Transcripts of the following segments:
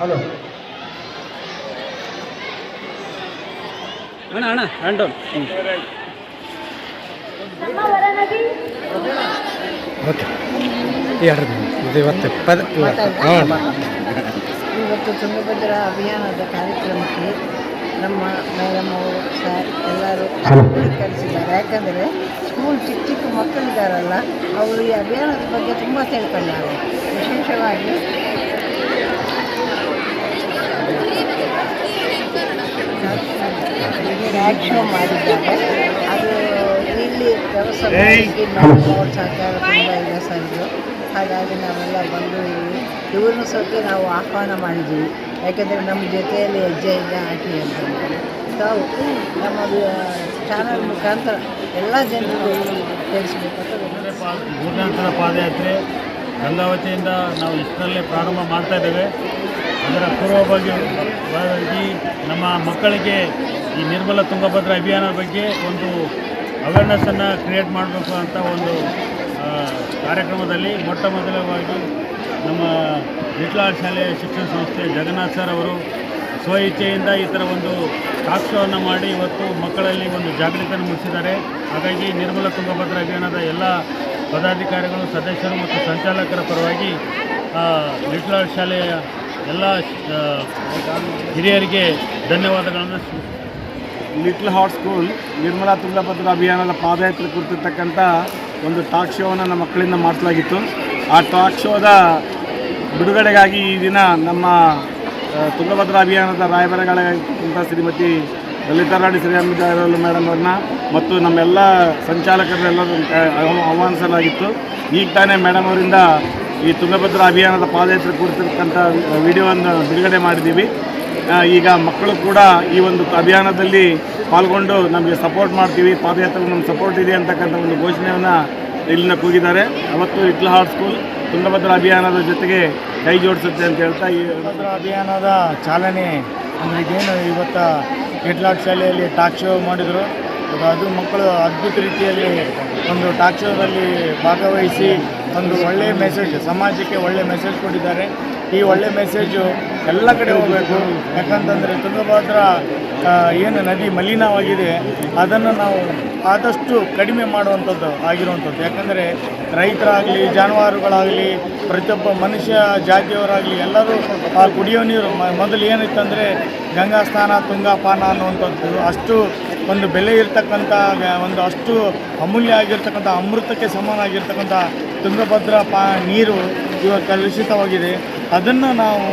Hello. ಅಣ್ಣ ಅಣ್ಣ hand okay. ಎರಡು ಇದು ಇವತ್ತು ಪದ ಇವತ್ತು. ತುಂಗಭದ್ರಾ ಅಭಿಯಾನದ ಕಾರ್ಯಕ್ರಮಕ್ಕೆ ನಮ್ಮ ಮೇಡಮ್ ಅವರು ಸರ್ ಎಲ್ಲರೂ ಕಲಿಸಿದ್ದಾರೆ ಯಾಕಂದರೆ ಸ್ಕೂಲ್ ಚಿಕ್ಕ ಚಿಕ್ಕ ಮಕ್ಕಳಿದ್ದಾರಲ್ಲ ಅವರು ಈ ಅಭಿಯಾನದ ಬಗ್ಗೆ ತುಂಬ ತಿಳ್ಕೊಂಡಾರೆ ವಿಶೇಷವಾಗಿ ರ್ಯಾಕ್ ಶೋ ಮಾಡಿದ್ದಾರೆ. ಅದು ಇಲ್ಲಿ ಮೇಡಮ್ ಸಹಕಾರ ತುಂಬ ಇದೆ ಸರ್ ಇದು. ಹಾಗಾಗಿ ನಾವೆಲ್ಲ ಬಂದು ಇಲ್ಲಿ ಇವ್ರನ್ನ ಸ್ವಲ್ಪ ನಾವು ಆಹ್ವಾನ ಮಾಡಿದ್ದೀವಿ. ಯಾಕೆಂದರೆ ನಮ್ಮ ಜೊತೆಯಲ್ಲಿ ಹೆಜ್ಜೆ ಹೆಜ್ಜೆ ಹಾಕಿ ಅಂತ. ತಾವು ನಮ್ಮ ಚಾನಲ್ ಮುಖಾಂತರ ಎಲ್ಲ ಜನರಿಗೂ ತಿಳಿಸ್ಬೇಕು ಪಾದಯಾತ್ರೆ. ಗಂಗಾವತಿಯಿಂದ ನಾವು ಇಷ್ಟರಲ್ಲೇ ಪ್ರಾರಂಭ ಮಾಡ್ತಾ ಇದ್ದೇವೆ. ಅದರ ಪೂರ್ವಭಾಗಿ ನಮ್ಮ ಮಕ್ಕಳಿಗೆ ಈ ನಿರ್ಮಲ ತುಂಗಭದ್ರ ಅಭಿಯಾನ ಬಗ್ಗೆ ಒಂದು ಅವೇರ್ನೆಸ್ಸನ್ನು ಕ್ರಿಯೇಟ್ ಮಾಡಬೇಕು ಅಂತ ಒಂದು ಕಾರ್ಯಕ್ರಮದಲ್ಲಿ ಮೊಟ್ಟ ಮೊದಲವಾಗಿ ನಮ್ಮ ವಿಟ್ಲಾಳ್ ಶಾಲೆಯ ಶಿಕ್ಷಣ ಸಂಸ್ಥೆ ಜಗನ್ನಾಥ್ ಸರ್ ಅವರು ಸ್ವಇಚ್ಛೆಯಿಂದ ಈ ಥರ ಒಂದು ಟಾಕ್ ಶೋವನ್ನು ಮಾಡಿ ಇವತ್ತು ಮಕ್ಕಳಲ್ಲಿ ಒಂದು ಜಾಗೃತಿಯನ್ನು ಮೂಡಿಸಿದ್ದಾರೆ. ಹಾಗಾಗಿ ನಿರ್ಮಲ ತುಂಗಭದ್ರ ಅಭಿಯಾನದ ಎಲ್ಲ ಪದಾಧಿಕಾರಿಗಳು, ಸದಸ್ಯರು ಮತ್ತು ಸಂಚಾಲಕರ ಪರವಾಗಿ ಲಿಟ್ಲ ಶಾಲೆಯ ಎಲ್ಲ ಹಿರಿಯರಿಗೆ ಧನ್ಯವಾದಗಳನ್ನು little heart school Nirmala Tungabhadra ಅಭಿಯಾನದ ಪಾದಯಾತ್ರೆ ಕುರಿತಿರ್ತಕ್ಕಂಥ ಒಂದು ಟಾಕ್ ಶೋವನ್ನು ನಮ್ಮ ಮಕ್ಕಳಿಂದ ಮಾಡಲಾಗಿತ್ತು ಆ ಟಾಕ್ ಶೋದ ಬಿಡುಗಡೆಗಾಗಿ ಈ ದಿನ ನಮ್ಮ ತುಂಗಭದ್ರ ಅಭಿಯಾನದ ರಾಯಭಾರಿಗಳಾಗಿರ್ತಕ್ಕಂಥ ಶ್ರೀಮತಿ ಲಲಿತಾ ರಾಣಿ ಶ್ರೀರಾಮದಾರಲು ಮೇಡಮ್ ಅವ್ರನ್ನ. ಮತ್ತು ನಮ್ಮೆಲ್ಲ ಸಂಚಾಲಕರೆಲ್ಲರೂ ಆಹ್ವಾನಿಸಲಾಗಿತ್ತು. ಈಗ ತಾನೇ ಮೇಡಮ್ ಅವರಿಂದ ಈ ತುಂಗಭದ್ರಾ ಅಭಿಯಾನದ ಪಾದಯಾತ್ರೆ ಕುರಿತಿರ್ತಕ್ಕಂಥ ವಿಡಿಯೋವನ್ನು ಬಿಡುಗಡೆ ಮಾಡಿದ್ದೀವಿ. ಈಗ ಮಕ್ಕಳು ಕೂಡ ಈ ಒಂದು ಅಭಿಯಾನದಲ್ಲಿ ಪಾಲ್ಗೊಂಡು ನಮಗೆ ಸಪೋರ್ಟ್ ಮಾಡ್ತೀವಿ. ಪಾದಯಾತ್ರೆ ನಮ್ಗೆ ಸಪೋರ್ಟ್ ಇದೆ ಅಂತಕ್ಕಂಥ ಒಂದು ಘೋಷಣೆಯನ್ನು ಇಲ್ಲಿನ ಕೂಗಿದ್ದಾರೆ. ಅವತ್ತು ಇಟ್ಲ ಹಾರ್ಟ್ ಸ್ಕೂಲ್ ತುಂಗಭದ್ರಾ ಅಭಿಯಾನದ ಜೊತೆಗೆ ಕೈ ಜೋಡಿಸುತ್ತೆ ಅಂತ ಹೇಳ್ತಾ ಈ ಅಭಿಯಾನದ ಚಾಲನೆ ಅಂದರೆ ಏನು ಇವತ್ತು ಕೆಟ್ಲಾಟ್ ಶಾಲೆಯಲ್ಲಿ ಟಾಕ್ ಶೋ ಮಾಡಿದರು. ಅದು ಮಕ್ಕಳು ಅದ್ಭುತ ರೀತಿಯಲ್ಲಿ ಒಂದು ಟಾಕ್ ಶೋದಲ್ಲಿ ಭಾಗವಹಿಸಿ ಒಂದು ಒಳ್ಳೆಯ ಮೆಸೇಜ್ ಸಮಾಜಕ್ಕೆ ಒಳ್ಳೆಯ ಮೆಸೇಜ್ ಕೊಟ್ಟಿದ್ದಾರೆ. ಈ ಒಳ್ಳೆಯ ಮೆಸೇಜು ಎಲ್ಲ ಕಡೆ ಹೋಗಬೇಕು. ಯಾಕಂತಂದರೆ ತುಂಗಭದ್ರಾ ಏನು ನದಿ ಮಲಿನವಾಗಿದೆ, ಅದನ್ನು ನಾವು ಆದಷ್ಟು ಕಡಿಮೆ ಮಾಡುವಂಥದ್ದು ಆಗಿರುವಂಥದ್ದು. ಯಾಕಂದರೆ ರೈತರಾಗಲಿ, ಜಾನುವಾರುಗಳಾಗಲಿ, ಪ್ರತಿಯೊಬ್ಬ ಮನುಷ್ಯ ಜಾತಿಯವರಾಗಲಿ ಎಲ್ಲರೂ ಆ ಕುಡಿಯೋ ನೀರು ಮೊದಲು ಏನಿತ್ತಂದರೆ ಗಂಗಾ ಸ್ನಾನ ತುಂಗಾ ಪಾನ ಅನ್ನುವಂಥದ್ದು. ಅಷ್ಟು ಒಂದು ಬೆಲೆ ಇರ್ತಕ್ಕಂಥ ಒಂದು ಅಷ್ಟು ಅಮೂಲ್ಯ ಆಗಿರ್ತಕ್ಕಂಥ, ಅಮೃತಕ್ಕೆ ಸಮಾನ ಆಗಿರ್ತಕ್ಕಂಥ ತುಂಗಭದ್ರಾ ಪಾ, ನೀರು ಇವಾಗ ಕಲುಷಿತವಾಗಿದೆ. ಅದನ್ನು ನಾವು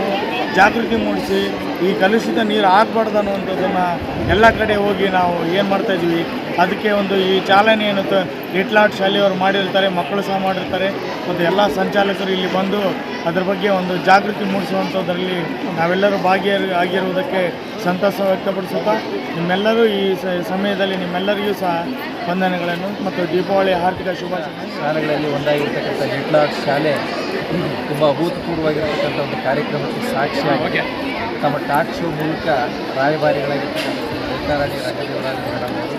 ಜಾಗೃತಿ ಮೂಡಿಸಿ, ಈ ಕಲುಷಿತ ನೀರು ಆಗಬಾರ್ದು ಅನ್ನುವಂಥದ್ದನ್ನು ಎಲ್ಲ ಕಡೆ ಹೋಗಿ ನಾವು ಏನು ಮಾಡ್ತಾಯಿದ್ವಿ ಅದಕ್ಕೆ ಒಂದು ಈ ಚಾಲನೆಯನ್ನು ತ, ಇಟ್ಲಾಟ್ ಶಾಲೆಯವರು ಮಾಡಿರ್ತಾರೆ, ಮಕ್ಕಳು ಸಹ ಮಾಡಿರ್ತಾರೆ, ಮತ್ತು ಎಲ್ಲ ಸಂಚಾಲಕರು ಇಲ್ಲಿ ಬಂದು ಅದ್ರ ಬಗ್ಗೆ ಒಂದು ಜಾಗೃತಿ ಮೂಡಿಸುವಂಥದ್ರಲ್ಲಿ ನಾವೆಲ್ಲರೂ ಭಾಗಿಯ ಆಗಿರುವುದಕ್ಕೆ ಸಂತಸ ವ್ಯಕ್ತಪಡಿಸುತ್ತಾ, ನಿಮ್ಮೆಲ್ಲರೂ ಈ ಸಮಯದಲ್ಲಿ ನಿಮ್ಮೆಲ್ಲರಿಗೂ ಸಹ ವಂದನೆಗಳನ್ನು ಮತ್ತು ದೀಪಾವಳಿ ಆರ್ಥಿಕ ಶುಭಾಶಯ ಶಾಲೆಗಳಲ್ಲಿ ಒಂದಾಗಿರ್ತಕ್ಕಂಥ ಹಿಟ್ಲಾಟ್ ಶಾಲೆ ತುಂಬ ಅಭೂತಪೂರ್ವವಾಗಿರ್ತಕ್ಕಂಥ ಒಂದು ಕಾರ್ಯಕ್ರಮಕ್ಕೆ ಸಾಕ್ಷಿಯಾಗಿ ತಮ್ಮ ಟಾಕ್ ಶೋ ಮೂಲಕ ರಾಯಭಾರಿಗಳಾಗಿರ್ತಕ್ಕಂಥ ಲಲಿತಾರಾಣಿ ರಂಗದೇವರಾಜ ಮೇಡಮ್ ಅವರು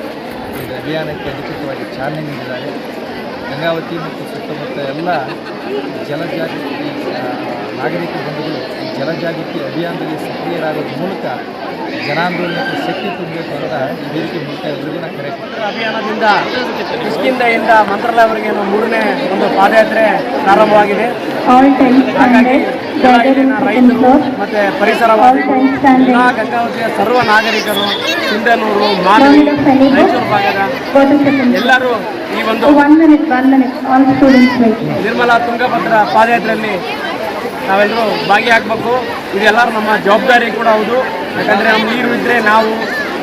ಈ ಅಭಿಯಾನಕ್ಕೆ ಅಧಿಕೃತವಾಗಿ ಚಾಲನೆ ನೀಡಿದ್ದಾರೆ. ಗಂಗಾವತಿ ಮತ್ತು ಸುತ್ತಮುತ್ತ ಎಲ್ಲ ಜಲಜಾಗೃತಿ ನಾಗರಿಕ ಬಂಧುಗಳು ಈ ಜಲಜಾಗೃತಿ ಅಭಿಯಾನದಲ್ಲಿ ಸಕ್ರಿಯರಾಗೋದ್ರ ಮೂಲಕ ಜನಾಂದೋಲನಕ್ಕೆ ಶಕ್ತಿ ತುಂಬಬೇಕು ಅಂತ ಈ ವೇದಿಕೆ ಮೂಲಕ ಎಲ್ರಿಗೂ ನಾನು ಕರೆ. ಅಭಿಯಾನದಿಂದ ಕಿಷ್ಕಿಂದೆಯಿಂದ ಮಂತ್ರಾಲಯವರೆಗೆ ನಾವು ಮೂರನೇ ಒಂದು ಪಾದಯಾತ್ರೆ ಪ್ರಾರಂಭವಾಗಿದೆ. All ಟೈಮ್ ಮತ್ತೆ. ಎಲ್ಲ ಗಂಗಾವತಿಯ ಸರ್ವ ನಾಗರಿಕರು ಸಿಂಧನೂರು ಮಾನವಿ ಭಾಗದ. ಎಲ್ಲರೂ ಈ ಒಂದು Oh. ನಿರ್ಮಲಾ ತುಂಗಭದ್ರಾ ಪಾದಯಾತ್ರೆಯಲ್ಲಿ ನಾವೆಲ್ಲರೂ ಭಾಗಿಯಾಗಬೇಕು. ಇದೆಲ್ಲರೂ ನಮ್ಮ ಜವಾಬ್ದಾರಿ ಕೂಡ ಹೌದು. ಯಾಕಂದರೆ ನಮ್ಮ ನೀರು ಇದ್ದರೆ ನಾವು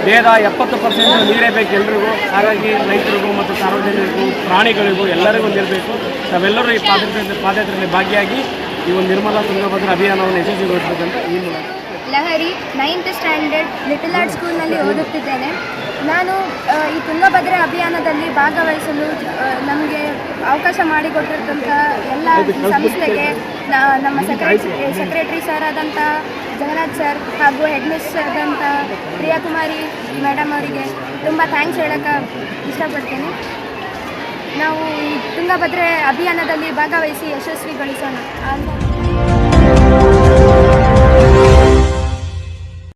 ದೇಹದ ಎಪ್ಪತ್ತು ಪರ್ಸೆಂಟ್ ನೀರೇ ಬೇಕು ಎಲ್ರಿಗೂ. ಹಾಗಾಗಿ ರೈತರಿಗೂ ಮತ್ತು ಸಾರ್ವಜನಿಕರಿಗೂ, ಪ್ರಾಣಿಗಳಿಗೂ ಎಲ್ಲರಿಗೂ ನೀರಬೇಕು ನಾವೆಲ್ಲರೂ ಈ ಪಾದಯಾತ್ರೆ ಪಾದಯಾತ್ರೆಯಲ್ಲಿ ಭಾಗಿಯಾಗಿ ಈ ಒಂದು ನಿರ್ಮಲಾ ತುಂಗಭದ್ರ ಅಭಿಯಾನವನ್ನು ಯಶಸ್ವಿಗೊಳಿಸಬೇಕಂತ ಈ ಮೂಲಕ. Lahari ninth standard little heart ಸ್ಕೂಲ್ನಲ್ಲಿ ಓದುತ್ತಿದ್ದೇನೆ. ನಾನು ಈ ತುಂಗಭದ್ರೆ ಅಭಿಯಾನದಲ್ಲಿ ಭಾಗವಹಿಸಲು ನಮಗೆ ಅವಕಾಶ ಮಾಡಿಕೊಟ್ಟಿರ್ತಂಥ ಎಲ್ಲ ಸಂಸ್ಥೆಗೆ ನಮ್ಮ ಸೆಕ್ರೆಟ್ರಿ ಸೆಕ್ರೆಟ್ರಿ ಸರ್ ಆದಂಥ ಜಗನ್ನಾಥ್ ಸರ್ ಹಾಗೂ ಹೆಡ್ ಮಿಸ್ ಆದಂಥ ಪ್ರಿಯಾಕುಮಾರಿ ಮೇಡಮ್ ಅವರಿಗೆ ತುಂಬ ಥ್ಯಾಂಕ್ಸ್ ಹೇಳೋಕ್ಕೆ ಇಷ್ಟಪಡ್ತೀನಿ. ನಾವು ಈ ತುಂಗಭದ್ರೆ ಅಭಿಯಾನದಲ್ಲಿ ಭಾಗವಹಿಸಿ ಯಶಸ್ವಿಗೊಳಿಸೋಣ. ಅಂತ